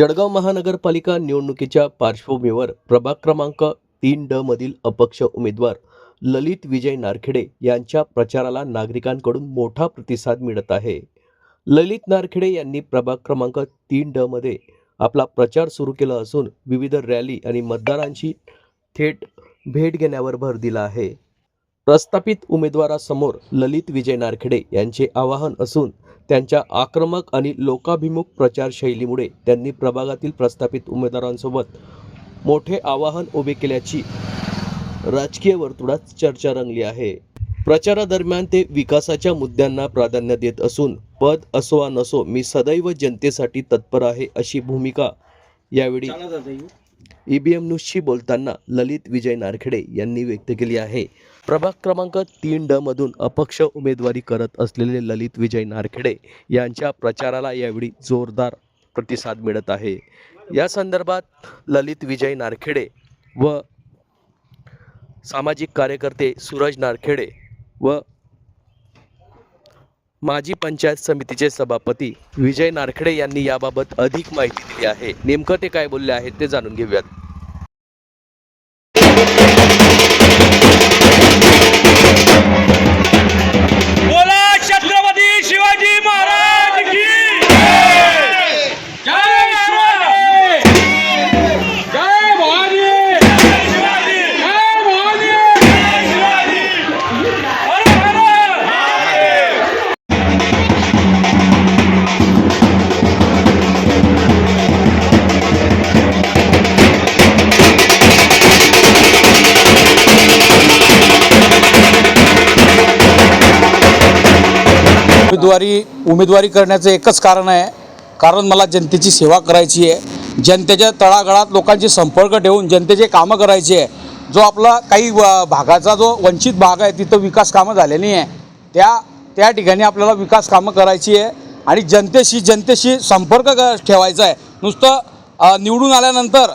जळगाव महानगरपालिका निवडणुकीच्या पार्श्वभूमीवर प्रभाग क्रमांक तीन ड मधील अपक्ष उमेदवार ललित विजय नारखेडे यांच्या प्रचाराला नागरिकांकडून मोठा प्रतिसाद मिळत आहे. ललित नारखेडे यांनी प्रभाग क्रमांक तीन ड मध्ये आपला प्रचार सुरू केला असून विविध रॅली आणि मतदारांची थेट भेट घेण्यावर भर दिला आहे. प्रस्थापित उमेदवारासमोर ललित विजय नारखेडे यांचे आवाहन असून त्यांच्या आक्रमक आणि लोकाभिमुख प्रचार शैलीमुळे त्यांनी प्रभागातील प्रस्थापित उमेदवारांसोबत मोठे आवाहन उभे केल्याची राजकीय वर्तुळात चर्चा रंगली आहे. प्रचारादरम्यान ते विकासाच्या मुद्द्यांना प्राधान्य देत असून पद असो वा नसो मी सदैव जनतेसाठी तत्पर आहे अशी भूमिका यावेळी ईबीएम न्यूजशी बोलताना ललित विजय नारखेडे यांनी व्यक्त केली आहे. प्रभाग क्रमांक तीन ड मधून अपक्ष उमेदवारी करत असलेले ललित विजय नारखेडे यांच्या प्रचाराला यावेळी जोरदार प्रतिसाद मिळत आहे. या संदर्भात ललित विजय नारखेडे व सामाजिक कार्यकर्ते सूरज नारखेडे व माजी पंचायत समितीचे सभापती विजय नारखेडे यांनी याबाबत अधिक माहिती दिली आहे. नेमकं ते काय बोलले आहेत ते जाणून घेऊयात. उमेदवारी उमेदवारी करण्याचं एकच कारण आहे. कारण मला जनतेची सेवा करायची आहे. जनतेच्या तळागाळात लोकांशी संपर्क ठेवून जनतेचे कामं करायची आहे. जो आपला काही व- भागाचा जो वंचित भाग आहे तिथं विकास कामं झालेली आहे. त्या त्या ठिकाणी आपल्याला विकास कामं करायची आहे. आणि जनतेशी जनतेशी संपर्क क- ठेवायचा आहे. नुसतं निवडून आल्यानंतर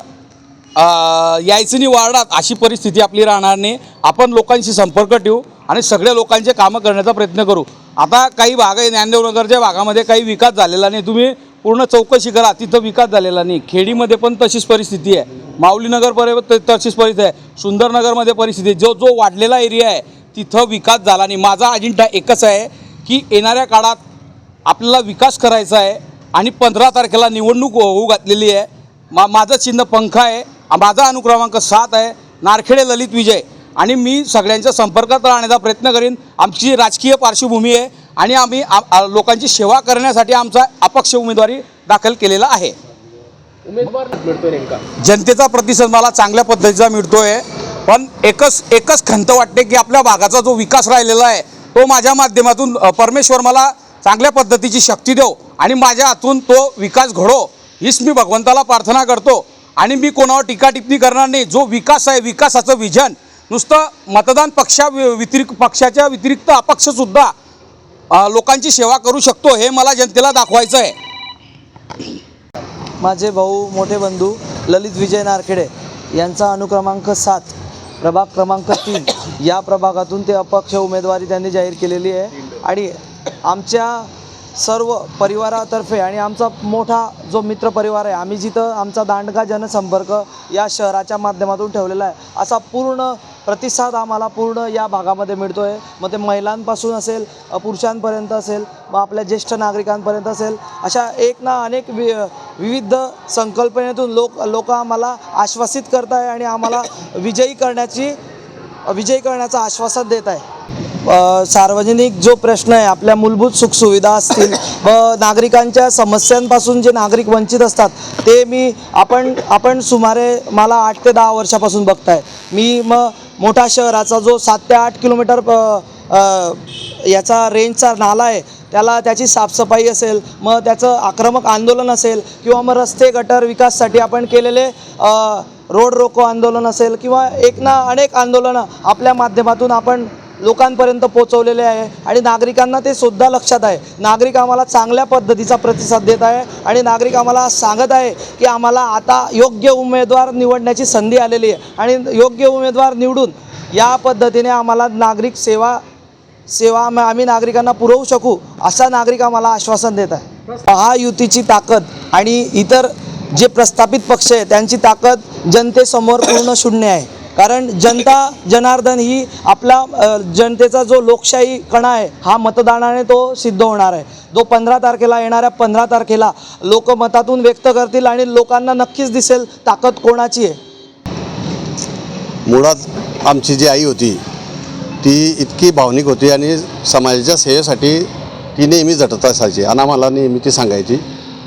यायचं नाही वार्डात अशी परिस्थिती आपली राहणार नाही. आपण लोकांशी संपर्क ठेवू आणि सगळ्या लोकांचे कामं करण्याचा प्रयत्न करू. आता काही भाग आहे ज्ञानदेवनगरच्या भागामध्ये काही विकास झालेला नाही. तुम्ही पूर्ण चौकशी करा तिथं विकास झालेला नाही. खेडीमध्ये पण तशीच परिस्थिती आहे. माऊलीनगर त- तशीच परिस्थिती आहे. सुंदरनगरमध्ये परिस्थिती जो जो वाढलेला एरिया आहे तिथं विकास झाला नाही. माझा अजिंठा एकच आहे की येणाऱ्या काळात आपल्याला विकास करायचा आहे आणि पंधरा तारखेला निवडणूक होऊ घातलेली आहे. मा माझं चिन्ह पंखा आहे. माझा अनुक्रमांक सात आहे. नारखेडे ललित विजय. आणि मी सगळ्यांच्या संपर्कात राहण्याचा प्रयत्न करीन. आमची राजकीय पार्श्वभूमी आहे आणि आम्ही लोकांची सेवा करण्यासाठी आमचा अपक्ष उमेदवारी दाखल केलेला आहे. जनतेचा प्रतिसाद मला चांगल्या पद्धतीचा मिळतो आहे पण एकच एकच खंत वाटते की आपल्या भागाचा जो विकास राहिलेला आहे तो माझ्या माध्यमातून परमेश्वर मला चांगल्या पद्धतीची शक्ती देव आणि माझ्या हातून तो विकास घडो हीच मी भगवंताला प्रार्थना करतो. आणि मी कोणावर टीका टिप्पणी करणार नाही. जो विकास आहे विकासाचं विजन नुसतं मतदान पक्षा व्यतिरिक्त पक्षाच्या व्यतिरिक्त अपक्षसुद्धा लोकांची सेवा करू शकतो हे मला जनतेला दाखवायचं आहे. माझे भाऊ मोठे बंधू ललित विजय नारखेडे यांचा अनुक्रमांक सात प्रभाग क्रमांक तीन या प्रभागातून ते अपक्ष उमेदवारी त्यांनी जाहीर केलेली आहे. आणि आमच्या सर्व परिवारातर्फे आणि आमचा मोठा जो मित्र परिवार आहे आम्ही जिथं आमचा दांडगा जनसंपर्क या शहराच्या माध्यमातून ठेवलेला आहे असा पूर्ण प्रतिसाद आम्हाला पूर्ण या भागामध्ये मिळतो आहे मग ते महिलांपासून असेल पुरुषांपर्यंत असेल मग आपल्या ज्येष्ठ नागरिकांपर्यंत असेल अशा एक ना अनेक वि विविध संकल्पनेतून लोक लोक आम्हाला आश्वासित करत आहे आणि आम्हाला विजयी करण्याची विजयी करण्याचं आश्वासन देत आहे सार्वजनिक जो प्रश्न आहे आपल्या मूलभूत सुखसुविधा असतील व नागरिकांच्या समस्यांपासून जे नागरिक वंचित असतात ते मी आपण आपण सुमारे मला आठ ते दहा वर्षापासून बघताय. मी मग मोठा शहराचा जो सात ते आठ किलोमीटर याचा रेंजचा नाला आहे त्याला त्याची साफसफाई असेल मग त्याचं आक्रमक आंदोलन असेल किंवा मग रस्ते गटर विकाससाठी आपण केलेले रोड रोको आंदोलन असेल किंवा एक ना अनेक आंदोलनं आपल्या माध्यमातून आपण लोकांपर्यंत पोचवलेले आहे आणि नागरिकांना ते सुद्धा लक्षात आहे. नागरिक आम्हाला चांगल्या पद्धतीचा प्रतिसाद देत आहे आणि नागरिक आम्हाला सांगत आहे की आम्हाला आता योग्य उमेदवार निवडण्याची संधी आलेली आहे. आणि योग्य उमेदवार निवडून या पद्धतीने आम्हाला नागरिक सेवा सेवा आम्ही नागरिकांना पुरवू शकू असा नागरिक आम्हाला आश्वासन देत आहे. महायुतीची ताकद आणि इतर जे प्रस्थापित पक्ष आहे त्यांची ताकद जनतेसमोर पूर्ण शून्य आहे. कारण जनता जनार्दन ही आपला जनतेचा जो लोकशाही कणा आहे हा मतदानाने तो सिद्ध होणार आहे. जो पंधरा तारखेला येणाऱ्या पंधरा तारखेला लोक मतातून व्यक्त करतील आणि लोकांना नक्कीच दिसेल ताकद कोणाची आहे. मुळात आमची जी आई होती ती इतकी भावनिक होती आणि समाजाच्या सेवेसाठी ती नेहमी झटत असायची. आणि आम्हाला नेहमी ती सांगायची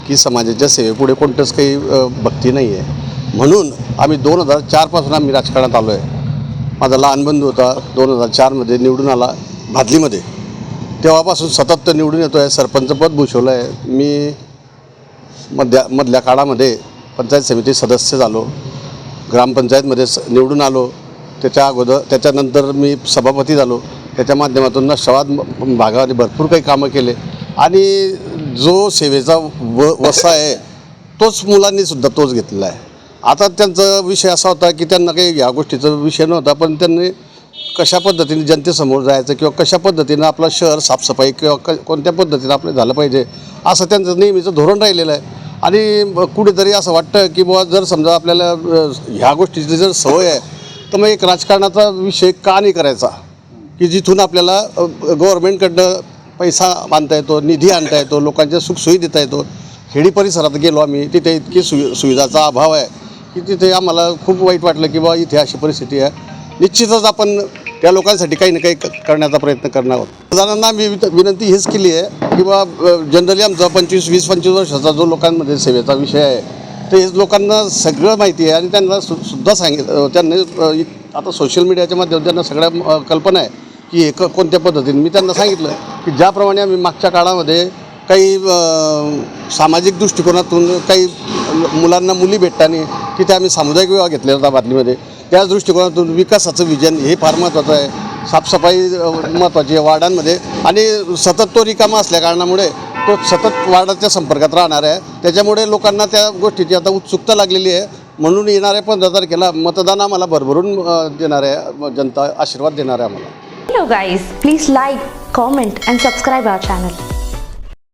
की समाजाच्या सेवेपुढे कोणतंच काही भक्ती नाही आहे म्हणून आम्ही दोन हजार चारपासून आम्ही राजकारणात आलो आहे. माझा लहान बंधू होता दोन हजार चारमध्ये निवडून आला भादलीमध्ये. तेव्हापासून सतत तो निवडून येतो आहे सरपंचपद भूषवलं आहे मी मध्या मधल्या काळामध्ये पंचायत समिती सदस्य झालो. ग्रामपंचायतमध्ये स निवडून आलो. त्याच्या अगोदर त्याच्यानंतर मी सभापती झालो. त्याच्या माध्यमातून नक्षवाद भागामध्ये भरपूर काही कामं केले. आणि जो सेवेचा व वसा आहे तोच मुलांनीसुद्धा तोच घेतलेला आहे. आता त्यांचा विषय असा होता की त्यांना काही ह्या गोष्टीचा विषय नव्हता पण त्यांनी कशा पद्धतीने जनतेसमोर जायचं किंवा कशा पद्धतीनं आपलं शहर साफसफाई किंवा क कोणत्या पद्धतीनं आपलं झालं पाहिजे असं त्यांचं नेहमीचं धोरण राहिलेलं आहे. आणि ब- कुठेतरी असं वाटतं की बुवा जर समजा आपल्याला ह्या गोष्टीची जर सवय आहे तर मग एक राजकारणाचा विषय का नाही करायचा? की जिथून आपल्याला गव्हर्मेंटकडनं पैसा आणता येतो निधी आणता येतो लोकांच्या सुखसोयी देता येतो. खेडी परिसरात गेलो आम्ही तिथे इतकी सुवि सुविधाचा अभाव आहे. की तिथे आम्हाला खूप वाईट वाटलं की बा इथे अशी परिस्थिती आहे. निश्चितच आपण त्या लोकांसाठी काही ना काही क- करण्याचा प्रयत्न करणार आहोत. जणांना आम्ही विनंती हीच केली आहे की बा जनरली आमचा पंचवीस वीस पंचवीस वर्षाचा जो लोकांमध्ये सेवेचा विषय आहे ते लोकांना सगळं माहिती आहे आणि त्यांना सु सुद्धा सांगितलं त्यांनी इ- आता सोशल मीडियाच्या माध्यमात त्यांना सगळ्या कल्पना आहे की हे कोणत्या पद्धतीने. मी त्यांना सांगितलं की ज्याप्रमाणे आम्ही मागच्या काळामध्ये काही सामाजिक दृष्टिकोनातून काही मुलांना मुली भेटताना तिथे आम्ही सामुदायिक विवाह घेतलेला होता बातमीमध्ये त्याच दृष्टिकोनातून विकासाचं विजन हे फार महत्त्वाचं आहे. साफसफाई महत्त्वाची आहे वार्डांमध्ये. आणि सतत तो रिकामा असल्या कारणामुळे तो सतत वार्डाच्या संपर्कात राहणार आहे. त्याच्यामुळे लोकांना त्या गोष्टीची आता उत्सुकता लागलेली आहे. म्हणून येणाऱ्या पंधरा तारखेला मतदान आम्हाला भरभरून देणार आहे. जनता आशीर्वाद देणार आहे आम्हाला. Hello guys, please like, comment and subscribe our.